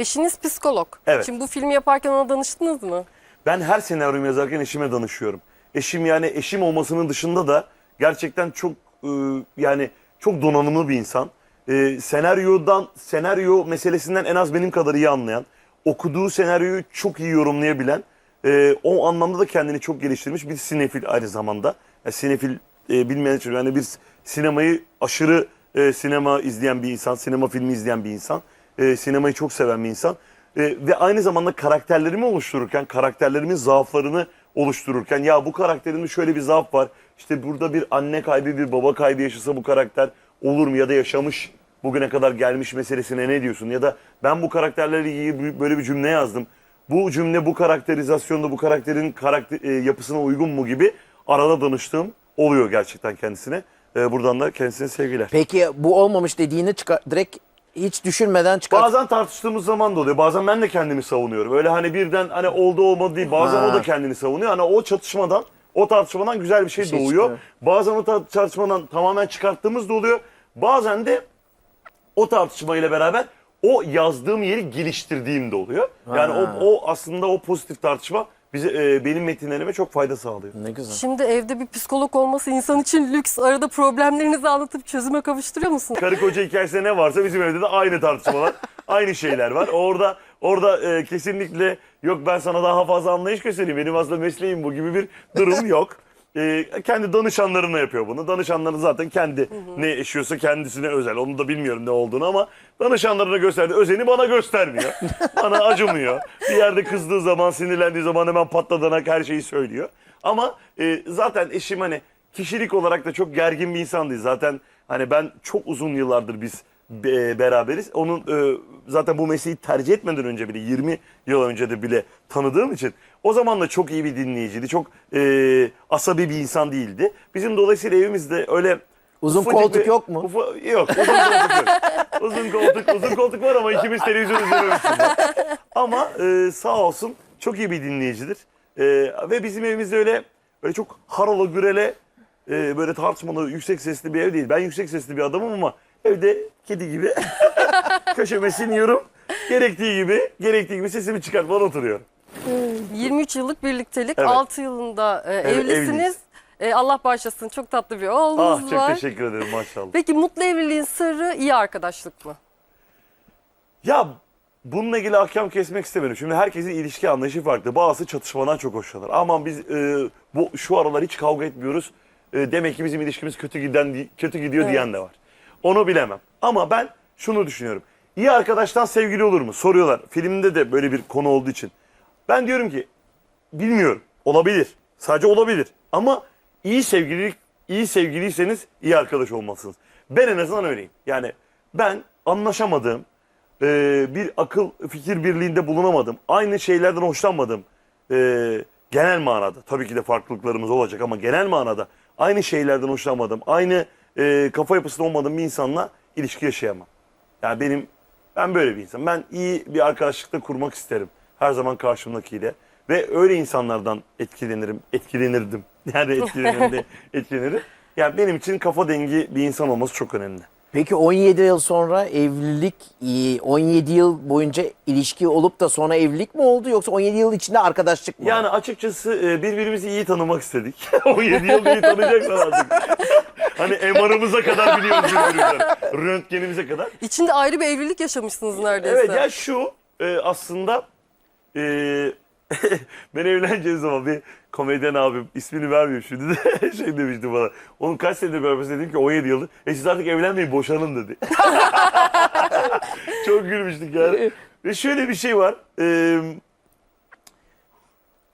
Eşiniz psikolog. Evet. Şimdi bu filmi yaparken ona danıştınız mı? Ben her senaryomu yazarken eşime danışıyorum. Eşim yani eşim olmasının dışında da gerçekten çok e, yani çok donanımlı bir insan. E, senaryodan senaryo meselesinden en az benim kadar iyi anlayan, okuduğu senaryoyu çok iyi yorumlayabilen, e, o anlamda da kendini çok geliştirmiş bir sinefil aynı zamanda. Yani sinefil e, bilmeyen için yani bir sinemayı aşırı e, sinema izleyen bir insan, sinema filmi izleyen bir insan, e, sinemayı çok seven bir insan. E, ve aynı zamanda karakterlerimi oluştururken, karakterlerimin zaaflarını oluştururken ya bu karakterimde şöyle bir zaaf var. İşte burada bir anne kaybı, bir baba kaybı yaşasa bu karakter olur mu ya da yaşamış bugüne kadar gelmiş meselesine ne diyorsun? Ya da ben bu karakterlerle ilgili böyle bir cümle yazdım. Bu cümle bu karakterizasyonda bu karakterin karakter, e, yapısına uygun mu gibi arada danıştığım oluyor gerçekten kendisine. E, buradan da kendisine sevgiler. Peki bu olmamış dediğini çıkar, direkt hiç düşünmeden çıkar. Bazen tartıştığımız zaman da oluyor. Bazen ben de kendimi savunuyorum. Öyle hani birden hani oldu olmadı değil. Bazen Ha. o da kendini savunuyor. Hani o çatışmadan, o tartışmadan güzel bir şey, şey doğuyor. çıkıyor. Bazen o tar- tartışmadan tamamen çıkarttığımız da oluyor. Bazen de o tartışmayla beraber o yazdığım yeri geliştirdiğim de oluyor. Yani o, o aslında o pozitif tartışma bize e, benim metinlerime çok fayda sağlıyor. Ne güzel. Şimdi evde bir psikolog olması insan için lüks. Arada problemlerinizi anlatıp çözüme kavuşturuyor musun? Karı koca hikayesinde ne varsa bizim evde de aynı tartışmalar, aynı şeyler var. Orada orada e, kesinlikle yok ben sana daha fazla anlayış göstereyim. Benim aslında mesleğim bu gibi bir durum yok. E, kendi danışanlarına yapıyor bunu. Danışanları zaten kendi ne yaşıyorsa kendisine özel. Onu da bilmiyorum ne olduğunu ama danışanlarına gösterdi. Özeni bana göstermiyor. bana acımıyor. Bir yerde kızdığı zaman, sinirlendiği zaman hemen patladanak her şeyi söylüyor. Ama e, zaten eşim hani kişilik olarak da çok gergin bir insan değil. Zaten hani ben çok uzun yıllardır biz be- beraberiz. Onun e, zaten bu mesleği tercih etmeden önce bile 20 yıl önce de bile tanıdığım için o zaman da çok iyi bir dinleyiciydi. Çok e, asabi bir insan değildi. Bizim dolayısıyla evimizde öyle Uzun ufacık koltuk bir- yok mu? ufa- yok. Uzun koltuk yok. uzun koltuk, uzun koltuk var ama ikimiz televizyon izlememişiz. Ama e, sağ olsun çok iyi bir dinleyicidir. E, ve bizim evimizde öyle öyle çok harala gürele e, böyle tartışmalı yüksek sesli bir ev değil. Ben yüksek sesli bir adamım ama evde kedi gibi köşeme siniyorum. Gerektiği gibi, gerektiği gibi sesimi çıkartmadan oturuyorum. 23 yıllık birliktelik, Evet. 6 yılında e, Evet, evlisiniz. evliyiz. E, Allah bağışlasın çok tatlı bir oğlunuz Ah çok var. teşekkür ederim maşallah. Peki mutlu evliliğin sırrı iyi arkadaşlık mı? Ya bununla ilgili ahkam kesmek istemiyorum. Şimdi herkesin ilişki anlayışı farklı. Bazısı çatışmadan çok hoşlanır. Aman biz e, bu şu aralar hiç kavga etmiyoruz. E, demek ki bizim ilişkimiz kötü giden kötü gidiyor Evet. diyen de var. Onu bilemem. Ama ben şunu düşünüyorum. İyi arkadaştan sevgili olur mu? Soruyorlar. Filmde de böyle bir konu olduğu için. Ben diyorum ki bilmiyorum. Olabilir. Sadece olabilir. Ama iyi sevgililik iyi sevgiliyseniz iyi arkadaş olmalısınız. Ben en azından öyleyim. Yani ben anlaşamadığım, e, bir akıl fikir birliğinde bulunamadım. Aynı şeylerden hoşlanmadım. E, genel manada tabii ki de farklılıklarımız olacak ama genel manada aynı şeylerden hoşlanmadım. Aynı e, kafa yapısında olmadığım bir insanla ilişki yaşayamam. Yani benim ben böyle bir insan. Ben iyi bir arkadaşlıkta kurmak isterim. Her zaman karşımdakiyle. Ve öyle insanlardan etkilenirim, etkilenirdim. Yani etkilenirim de etkilenirim. Yani benim için kafa dengi bir insan olması çok önemli. Peki 17 yıl sonra evlilik, e, 17 yıl boyunca ilişki olup da sonra evlilik mi oldu yoksa 17 yıl içinde arkadaşlık mı? Yani açıkçası e, birbirimizi iyi tanımak istedik. 17 yıl iyi tanıyacaksan artık. hani MR'ımıza kadar biliyoruz birbirimizden. Röntgenimize kadar. İçinde ayrı bir evlilik yaşamışsınız neredeyse. Evet ya şu e, aslında e, ben evleneceğim zaman bir komedyen abim ismini vermiyorum şimdi de şey demişti bana. Onun kaç senedir beraberiz dedim ki 17 yıldır. E siz artık evlenmeyin boşanın dedi. Çok gülmüştük yani. Ve şöyle bir şey var. E,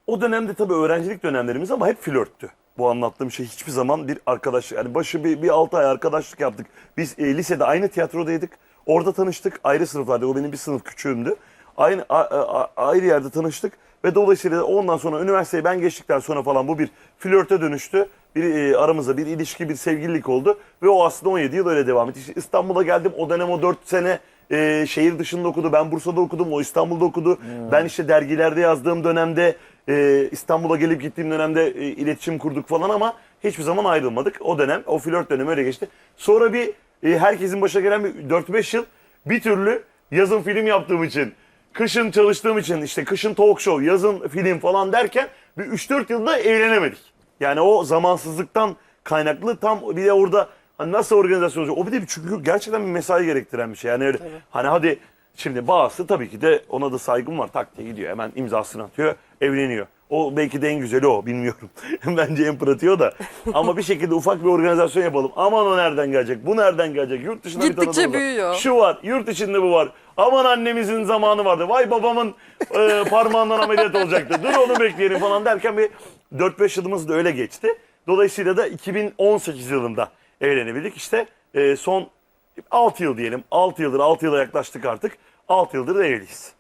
o dönemde tabii öğrencilik dönemlerimiz ama hep flörttü. Bu anlattığım şey hiçbir zaman bir arkadaşlık. Yani başı bir, bir 6 ay arkadaşlık yaptık. Biz e, lisede aynı tiyatrodaydık. Orada tanıştık. Ayrı sınıflarda. O benim bir sınıf küçüğümdü. Aynı a- a- ayrı yerde tanıştık. Ve dolayısıyla ondan sonra üniversiteyi ben geçtikten sonra falan bu bir flörte dönüştü. Bir e, aramızda bir ilişki, bir sevgililik oldu. Ve o aslında 17 yıl öyle devam etti. İşte İstanbul'a geldim. O dönem o 4 sene e, şehir dışında okudu. Ben Bursa'da okudum. O İstanbul'da okudu. Ben işte dergilerde yazdığım dönemde e, İstanbul'a gelip gittiğim dönemde e, iletişim kurduk falan ama hiçbir zaman ayrılmadık. O dönem, o flört dönemi öyle geçti. Sonra bir e, herkesin başına gelen bir 4-5 yıl bir türlü yazın film yaptığım için kışın çalıştığım için işte kışın talk show, yazın film falan derken bir 3-4 yılda evlenemedik. Yani o zamansızlıktan kaynaklı tam bir de orada hani nasıl organizasyon olacak? O bir de bir- çünkü gerçekten bir mesai gerektiren bir şey. Yani öyle, hani hadi şimdi bazısı tabii ki de ona da saygım var. Tak diye gidiyor hemen imzasını atıyor, evleniyor. O belki de en güzeli o bilmiyorum. Bence en pratiği o da. Ama bir şekilde ufak bir organizasyon yapalım. Aman o nereden gelecek? Bu nereden gelecek? Yurt dışında bir Gittikçe tanıdığımız var. büyüyor. Şu var, yurt içinde bu var. Aman annemizin zamanı vardı. Vay babamın e, parmağından ameliyat olacaktı. Dur onu bekleyelim falan derken bir 4-5 yılımız da öyle geçti. Dolayısıyla da 2018 yılında evlenebildik. İşte e, son 6 yıl diyelim. 6 yıldır, 6 yıla yaklaştık artık. 6 yıldır da evliyiz.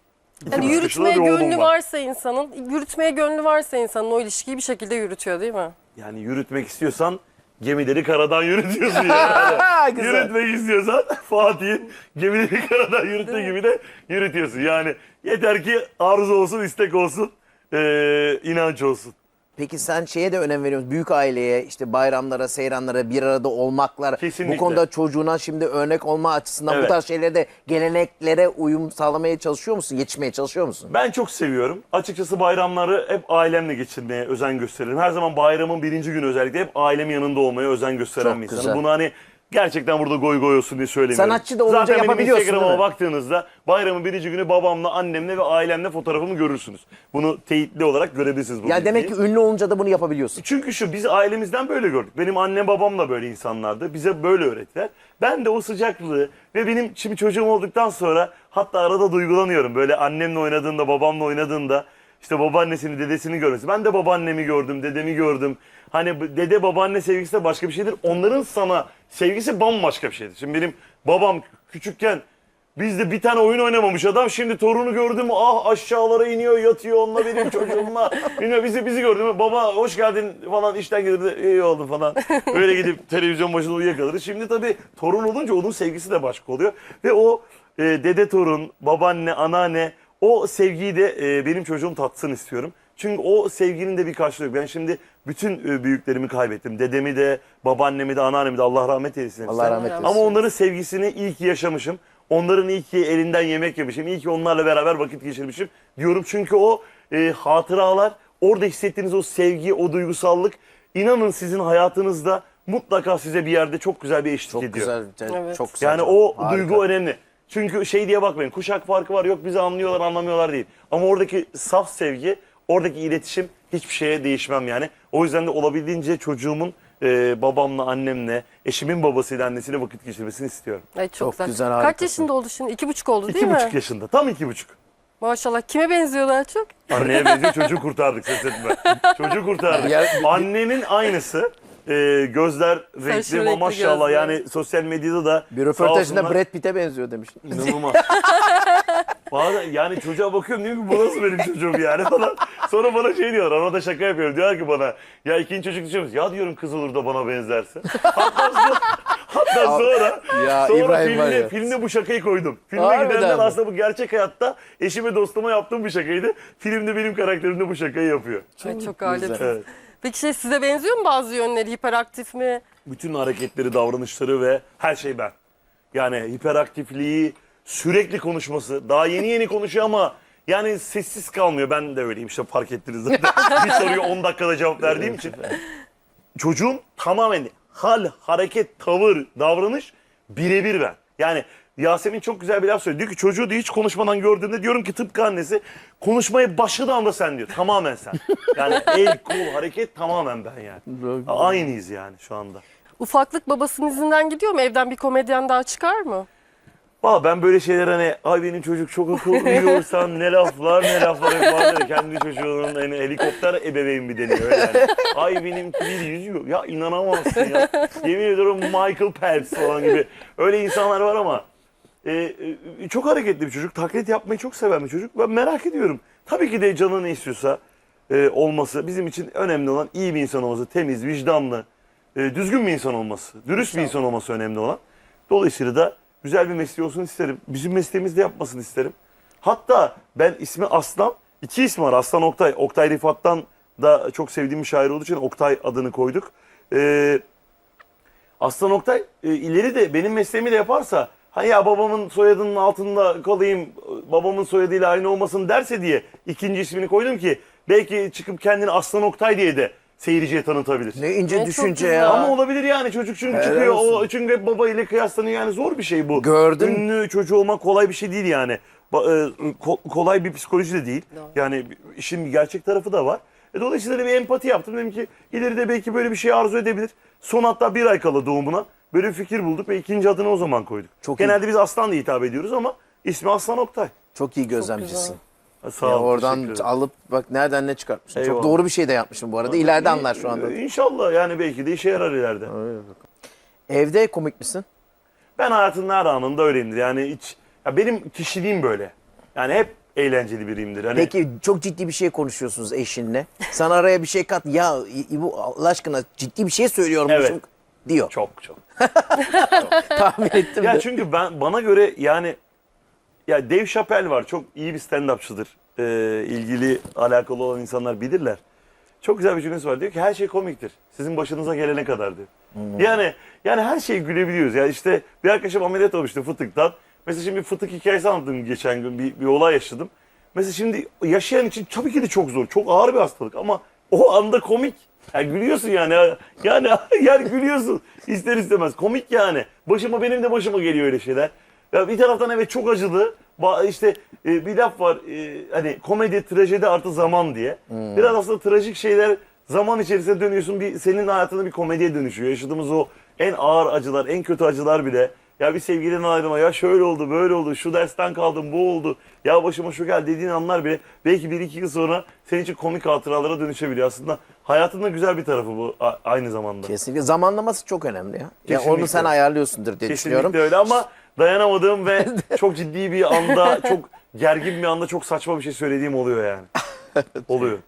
Yani yürütmeye gönlü var. varsa insanın, yürütmeye gönlü varsa insanın o ilişkiyi bir şekilde yürütüyor değil mi? Yani yürütmek istiyorsan gemileri karadan yürütüyorsun yani. Güzel. yürütmek istiyorsan Fatih'in gemileri karadan yürüttüğü gibi de yürütüyorsun. Yani yeter ki arzu olsun, istek olsun, eee, inanç olsun. Peki sen şeye de önem veriyorsun. Büyük aileye, işte bayramlara, seyranlara bir arada olmaklar. Kesinlikle. Bu konuda çocuğuna şimdi örnek olma açısından Evet. bu tarz şeylerde geleneklere uyum sağlamaya çalışıyor musun? Yetişmeye çalışıyor musun? Ben çok seviyorum. Açıkçası bayramları hep ailemle geçirmeye özen gösteririm. Her zaman bayramın birinci günü özellikle hep ailemin yanında olmaya özen gösteren Çok bir insanım. Bunu hani gerçekten burada goy goy olsun diye söylemiyorum. Sanatçı da olunca Zaten benim yapabiliyorsun, Instagram'a değil mi? baktığınızda bayramın birinci günü babamla, annemle ve ailemle fotoğrafımı görürsünüz. Bunu teyitli olarak görebilirsiniz. bu Ya demek ki ünlü olunca da bunu yapabiliyorsun. Çünkü şu biz ailemizden böyle gördük. Benim annem babam da böyle insanlardı. Bize böyle öğrettiler. Ben de o sıcaklığı ve benim şimdi çocuğum olduktan sonra hatta arada duygulanıyorum. Böyle annemle oynadığında, babamla oynadığında işte babaannesini, dedesini görmesi. Ben de babaannemi gördüm, dedemi gördüm. Hani dede babaanne sevgisi de başka bir şeydir. Onların sana sevgisi bambaşka bir şeydir. Şimdi benim babam küçükken Bizde bir tane oyun oynamamış adam. Şimdi torunu gördü mü ah aşağılara iniyor yatıyor onunla benim çocuğumla. Bilmiyorum bizi bizi gördü mü baba hoş geldin falan işten gelirdi iyi oldu falan. Öyle gidip televizyon başında uyuyakalırdı. Şimdi tabii torun olunca onun sevgisi de başka oluyor. Ve o e, dede torun, babaanne, anneanne o sevgiyi de e, benim çocuğum tatsın istiyorum. Çünkü o sevginin de bir karşılığı yok. Ben şimdi bütün e, büyüklerimi kaybettim. Dedemi de, babaannemi de, anneannemi de Allah rahmet eylesin. Allah rahmet eylesin. Ama onların sevgisini iyi ki yaşamışım. Onların iyi ki elinden yemek yemişim. İyi ki onlarla beraber vakit geçirmişim diyorum. Çünkü o e, hatıralar, orada hissettiğiniz o sevgi, o duygusallık inanın sizin hayatınızda mutlaka size bir yerde çok güzel bir eşlik Çok ediyor. güzel, Evet. çok güzel. Yani o Harika. duygu önemli. Çünkü şey diye bakmayın kuşak farkı var yok bizi anlıyorlar anlamıyorlar değil. Ama oradaki saf sevgi, oradaki iletişim hiçbir şeye değişmem yani. O yüzden de olabildiğince çocuğumun e, babamla, annemle, eşimin babasıyla, annesiyle vakit geçirmesini istiyorum. Ay çok, Çok güzel. güzel, Kaç harikasın. yaşında oldu şimdi? İki buçuk oldu değil İki mi? buçuk yaşında, tam iki buçuk. Maşallah. Kime benziyor daha çok? Anneye benziyor çocuğu kurtardık ses etme. Çocuğu kurtardık. Ya- Annenin aynısı. E, gözler renkli ama maşallah gözler. yani sosyal medyada da Bir röportajında Brad Pitt'e benziyor demiş. İnanılmaz. Bazen yani çocuğa bakıyorum diyorum ki bu nasıl benim çocuğum yani falan. Sonra bana şey diyorlar arada şaka yapıyorum. Diyorlar ki bana ya ikinci çocuk musun? Ya diyorum kız olur da bana benzerse. hatta, sonra- hatta sonra, Ya sonra İbrahim var filmde, ya. filmde bu şakayı koydum. Filme Harbiden gidenler mi? aslında bu gerçek hayatta eşime dostuma yaptığım bir şakaydı. Filmde benim karakterim de bu şakayı yapıyor. Ay çok alet. Evet. Peki şey size benziyor mu bazı yönleri? Hiperaktif mi? Bütün hareketleri, davranışları ve her şey ben. Yani hiperaktifliği, sürekli konuşması. Daha yeni yeni konuşuyor ama yani sessiz kalmıyor. Ben de öyleyim işte fark ettiniz zaten. bir soruyu 10 dakikada cevap verdiğim için. Çocuğum tamamen hal, hareket, tavır, davranış birebir ben. Yani Yasemin çok güzel bir laf söyledi. Diyor ki çocuğu diyor hiç konuşmadan gördüğümde diyorum ki tıpkı annesi konuşmaya başladığı anda sen diyor. Tamamen sen. Yani el, kol, hareket tamamen ben yani. Aynıyız yani şu anda. Ufaklık babasının izinden gidiyor mu? Evden bir komedyen daha çıkar mı? Valla ben böyle şeyler hani ay benim çocuk çok akıllı iyi olsan ne laflar ne laflar hep vardır kendi çocuğunun hani helikopter ebeveyn bir deniyor öyle yani. Ay benimki bir yüzüyor. Ya inanamazsın ya. Yemin ediyorum Michael Phelps falan gibi. Öyle insanlar var ama e, e, çok hareketli bir çocuk. Taklit yapmayı çok seven bir çocuk. Ben merak ediyorum. Tabii ki de canı ne istiyorsa e, olması bizim için önemli olan iyi bir insan olması, temiz, vicdanlı, e, düzgün bir insan olması, dürüst bir insan olması önemli olan. Dolayısıyla da güzel bir mesleği olsun isterim. Bizim mesleğimizde yapmasını isterim. Hatta ben ismi Aslan, iki ismi var Aslan Oktay. Oktay Rifat'tan da çok sevdiğim bir şair olduğu için Oktay adını koyduk. Ee, Aslan Oktay e, ileri de benim mesleğimi de yaparsa ha ya babamın soyadının altında kalayım, babamın soyadıyla aynı olmasın derse diye ikinci ismini koydum ki belki çıkıp kendini Aslan Oktay diye de seyirciye tanıtabilir. Ne ince Ne çok düşünce güzel. ya. Ama olabilir yani çocuk çünkü Helal çıkıyor olsun. o çünkü hep baba ile kıyaslanıyor yani zor bir şey bu. Gördüm. Ünlü çocuğu olmak kolay bir şey değil yani. Ba- e, ko- kolay bir psikoloji de değil. Doğru. Yani işin gerçek tarafı da var. E, dolayısıyla bir empati yaptım. Dedim ki ileride belki böyle bir şey arzu edebilir. Son hatta bir ay kala doğumuna böyle bir fikir bulduk ve ikinci adını o zaman koyduk. Çok Genelde biz Aslan diye hitap ediyoruz ama ismi Aslan Oktay. Çok iyi gözlemcisin. Ha, Sağ Ya ol, oradan teşekkür ederim. alıp bak nereden ne çıkartmışsın. Eyvallah. Çok doğru bir şey de yapmışsın bu arada. İleride anlar şu anda. E, İnşallah yani belki de işe yarar ileride. Evde komik misin? Ben hayatın her anında öyleyimdir. Yani hiç ya benim kişiliğim böyle. Yani hep eğlenceli biriyimdir. Hani Peki çok ciddi bir şey konuşuyorsunuz eşinle. Sana araya bir şey kat. Ya bu Allah aşkına ciddi bir şey söylüyormuşum Evet. Diyor. çok çok. Tahmin ettim Ya de. çünkü ben bana göre yani ya Dave Chappelle var. Çok iyi bir stand-upçıdır. Ee, ilgili alakalı olan insanlar bilirler. Çok güzel bir cümlesi var. Diyor ki her şey komiktir. Sizin başınıza gelene kadar diyor. Yani yani her şeye gülebiliyoruz. Yani işte bir arkadaşım ameliyat olmuştu fıtıktan. Mesela şimdi fıtık hikayesi anlattım geçen gün. Bir, bir olay yaşadım. Mesela şimdi yaşayan için tabii ki de çok zor. Çok ağır bir hastalık ama o anda komik. Yani gülüyorsun yani. Yani yani gülüyorsun. İster istemez. Komik yani. Başıma benim de başıma geliyor öyle şeyler. Ya bir taraftan evet çok acılı. Ba- işte e, bir laf var. e, hani komedi, trajedi artı zaman diye. Biraz aslında trajik şeyler zaman içerisinde dönüyorsun. Bir senin hayatında bir komediye dönüşüyor. Yaşadığımız o en ağır acılar, en kötü acılar bile. Ya bir sevgiliden ayrılma, ya şöyle oldu, böyle oldu, şu dersten kaldım, bu oldu, ya başıma şu geldi dediğin anlar bile belki bir iki yıl sonra senin için komik hatıralara dönüşebiliyor. Aslında hayatında güzel bir tarafı bu a- aynı zamanda. Kesinlikle zamanlaması çok önemli ya. Ya Kesinlikle. onu sen ayarlıyorsundur diye düşünüyorum. Kesinlikle öyle ama dayanamadığım ve çok ciddi bir anda, çok gergin bir anda çok saçma bir şey söylediğim oluyor yani. Oluyor.